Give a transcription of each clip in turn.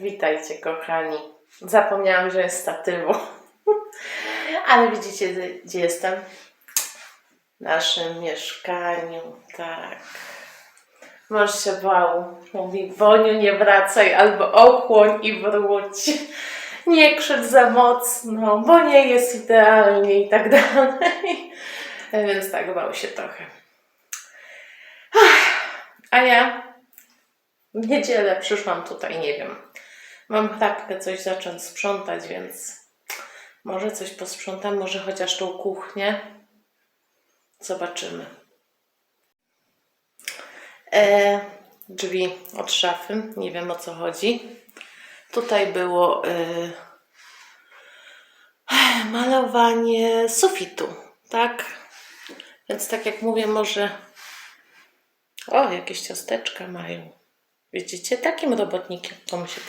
Witajcie, kochani. Zapomniałam, że jest statywu. Ale widzicie, gdzie jestem? W naszym mieszkaniu, tak. Mąż się bał. Mówi, Boniu, nie wracaj, albo ochłoń i wróć. Nie krzycz za mocno, bo nie jest idealnie i tak dalej. Więc tak, bał się trochę. A ja w niedzielę przyszłam tutaj, nie wiem. Mam chrapkę coś zacząć sprzątać, więc może coś posprzątam, może chociaż tą kuchnię. Zobaczymy. E, drzwi od szafy, nie wiem o co chodzi. Tutaj było e, malowanie sufitu, tak? Więc tak jak mówię, może. O, jakieś ciasteczka mają. Widzicie, takim robotnikiem to się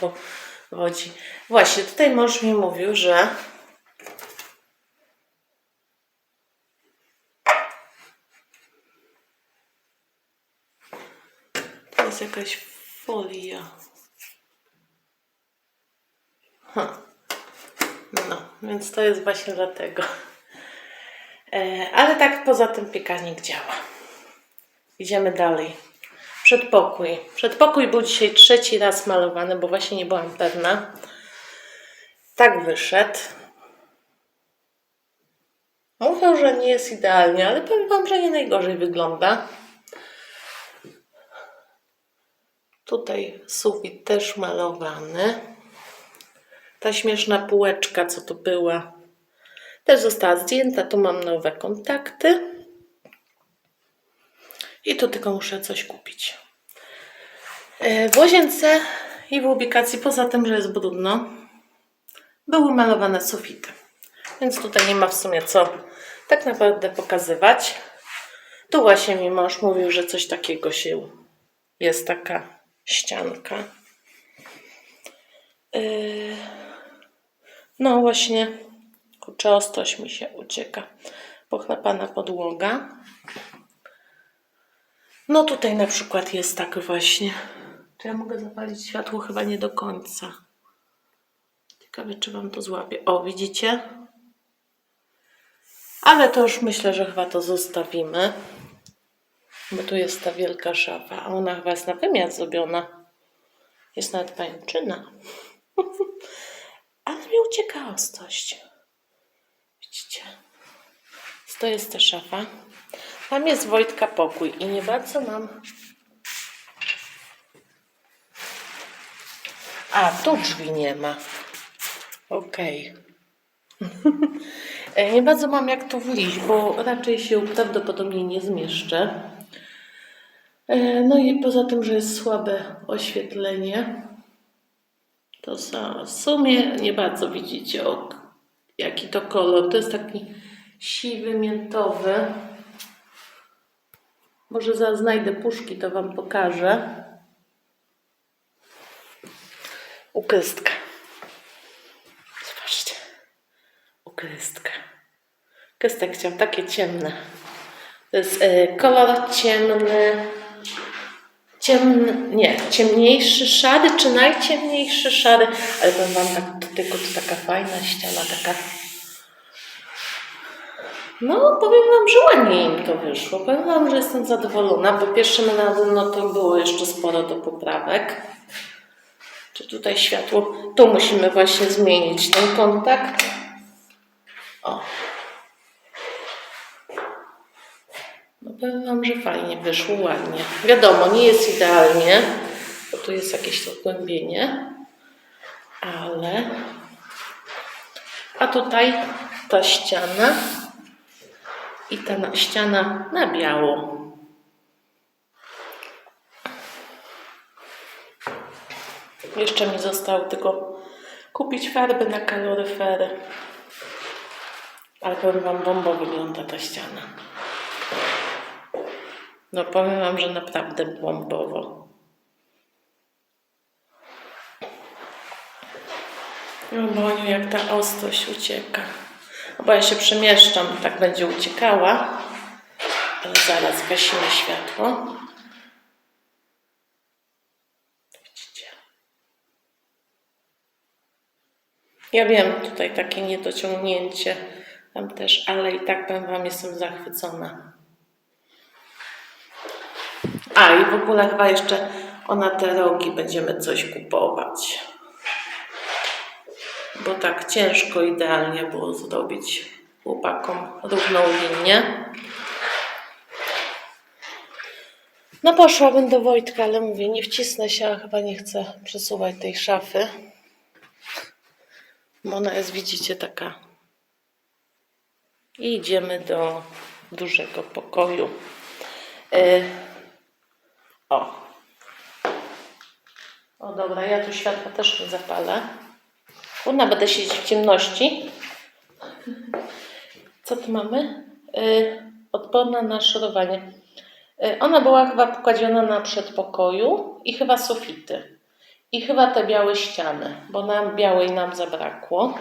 powodzi. Właśnie, tutaj mąż mi mówił, że to jest jakaś folia. Ha. No, więc to jest właśnie dlatego. E, ale tak poza tym piekanik działa. Idziemy dalej. Przedpokój. Przedpokój był dzisiaj trzeci raz malowany, bo właśnie nie byłam pewna. Tak wyszedł. Mówią, że nie jest idealnie, ale powiem Wam, że nie najgorzej wygląda. Tutaj sufit też malowany. Ta śmieszna półeczka, co tu była, też została zdjęta. Tu mam nowe kontakty. I tu tylko muszę coś kupić. E, W łazience i w ubikacji, poza tym, że jest brudno, były malowane sufity. Więc tutaj nie ma w sumie co tak naprawdę pokazywać. Tu właśnie mi mąż mówił, że coś takiego się jest taka ścianka. Yy, No właśnie, kurczę, ostrość mi się ucieka. Pochlapana podłoga. No tutaj na przykład jest tak właśnie. Czy ja mogę zapalić światło? Chyba nie do końca. Ciekawe, czy wam to złapie. O, widzicie? Ale to już myślę, że chyba to zostawimy. Bo tu jest ta wielka szafa, a ona chyba jest na wymiar zrobiona. Jest nawet pajęczyna. Ale mi ucieka ostrość. Widzicie? To jest ta szafa. Tam jest Wojtka pokój i nie bardzo mam. A, tu drzwi nie ma. Okej. E, nie bardzo mam jak tu wliść, bo raczej się prawdopodobnie nie zmieszczę. E, No i poza tym, że jest słabe oświetlenie, to w sumie nie bardzo widzicie, jaki to kolor. To jest taki siwy, miętowy. Może zaraz znajdę puszki, to Wam pokażę. Ukrystka. Zobaczcie. Ukrystka. Krystek chciał takie ciemne. To jest e, kolor ciemny. Ciemny, nie, ciemniejszy szary, czy najciemniejszy szary, ale powiem Wam, tak, to tylko to taka fajna ściana, taka no, powiem Wam, że ładnie im to wyszło. Powiem Wam, że jestem zadowolona, bo pierwszym razem no to było jeszcze sporo do poprawek. Czy tutaj światło? Tu musimy właśnie zmienić ten kontakt. O. No powiem Wam, że fajnie wyszło, ładnie. Wiadomo, nie jest idealnie, bo tu jest jakieś zagłębienie, ale... A tutaj ta ściana i ta na- ściana na biało. Jeszcze mi zostało tylko kupić farby na kaloryfery. Ale powiem Wam, bomba wygląda ta ściana. No powiem Wam, że naprawdę bombowo. No Boniu, jak ta ostrość ucieka. Bo ja się przemieszczam, tak będzie uciekała. Ale zaraz gasimy światło. Ja wiem, tutaj takie niedociągnięcie, tam też, ale i tak powiem Wam, jestem zachwycona. A i w ogóle chyba jeszcze ona te rogi będziemy coś kupować. Bo tak ciężko idealnie było zrobić chłopakom równą linię. No poszłabym do Wojtka, ale mówię, nie wcisnę się, a chyba nie chcę przesuwać tej szafy. Bo ona jest, widzicie, taka. I idziemy do dużego pokoju. Y, o. O dobra, ja tu światła też nie zapalę. Ona będę siedzieć w ciemności. Co tu mamy? Y, odporna na szorowanie. Y, ona była chyba pokładziona na przedpokoju i chyba sufity. I chyba te białe ściany, bo nam białej nam zabrakło.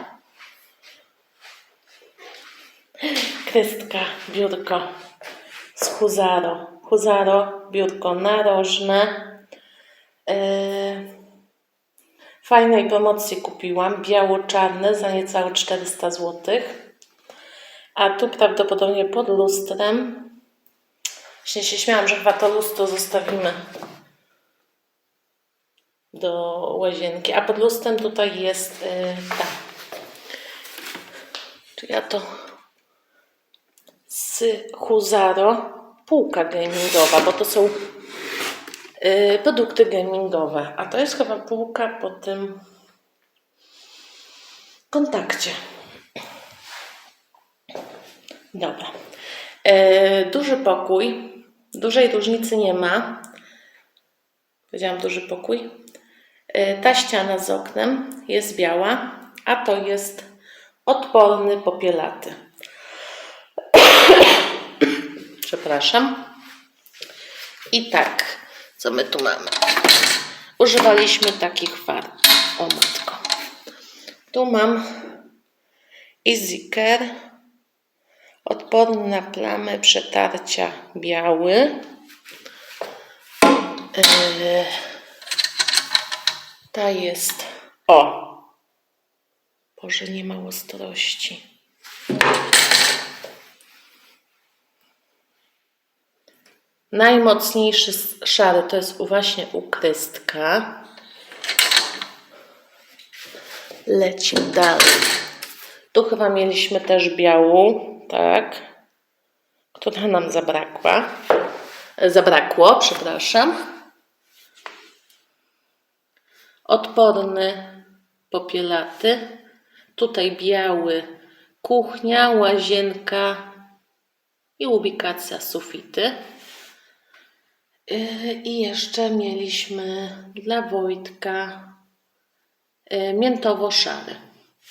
Krystka, biurko z Huzaro. Huzaro, biurko narożne. Yy, fajnej promocji kupiłam, biało-czarne za niecałe 400 zł. A tu prawdopodobnie pod lustrem. Właśnie się śmiałam, że chyba to lustro zostawimy do łazienki. A pod lustrem tutaj jest yy, ta. Czy ja to z Huzaro półka gamingowa, bo to są yy, produkty gamingowe. A to jest chyba półka po tym kontakcie. Dobra. Yy, duży pokój. Dużej różnicy nie ma. Powiedziałam duży pokój. Yy, ta ściana z oknem jest biała, a to jest odporny popielaty. Przepraszam. I tak, co my tu mamy? Używaliśmy takich farb. O matko. Tu mam Easy Care. Odporny na plamy, przetarcia biały. Yy, ta jest. O! Boże, nie ma ostrości. Najmocniejszy szary to jest właśnie u Krystka. Lecimy dalej. Tu chyba mieliśmy też białą, tak? Która nam zabrakła. Zabrakło, przepraszam. Odporny, popielaty. Tutaj biały, kuchnia, łazienka i ubikacja sufity. Yy, I jeszcze mieliśmy dla Wojtka yy, miętowo-szary.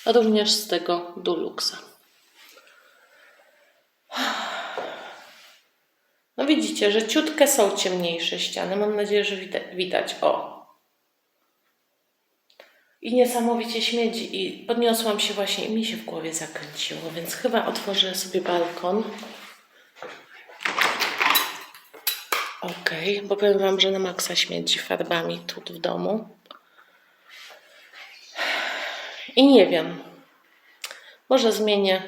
Również z tego Duluxa. No widzicie, że ciutkę są ciemniejsze ściany. Mam nadzieję, że widać. O! I niesamowicie śmierdzi. I podniosłam się właśnie i mi się w głowie zakręciło, więc chyba otworzę sobie balkon. Okej, bo powiem Wam, że na maksa śmierdzi farbami tu w domu. I nie wiem. Może zmienię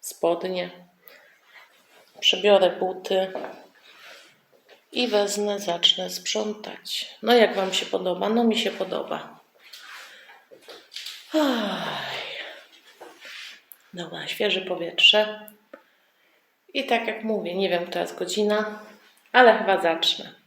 spodnie, przebiorę buty i wezmę, zacznę sprzątać. No jak Wam się podoba? No mi się podoba. Dobra, świeże powietrze. I tak jak mówię, nie wiem, która jest godzina, ale chyba zacznę.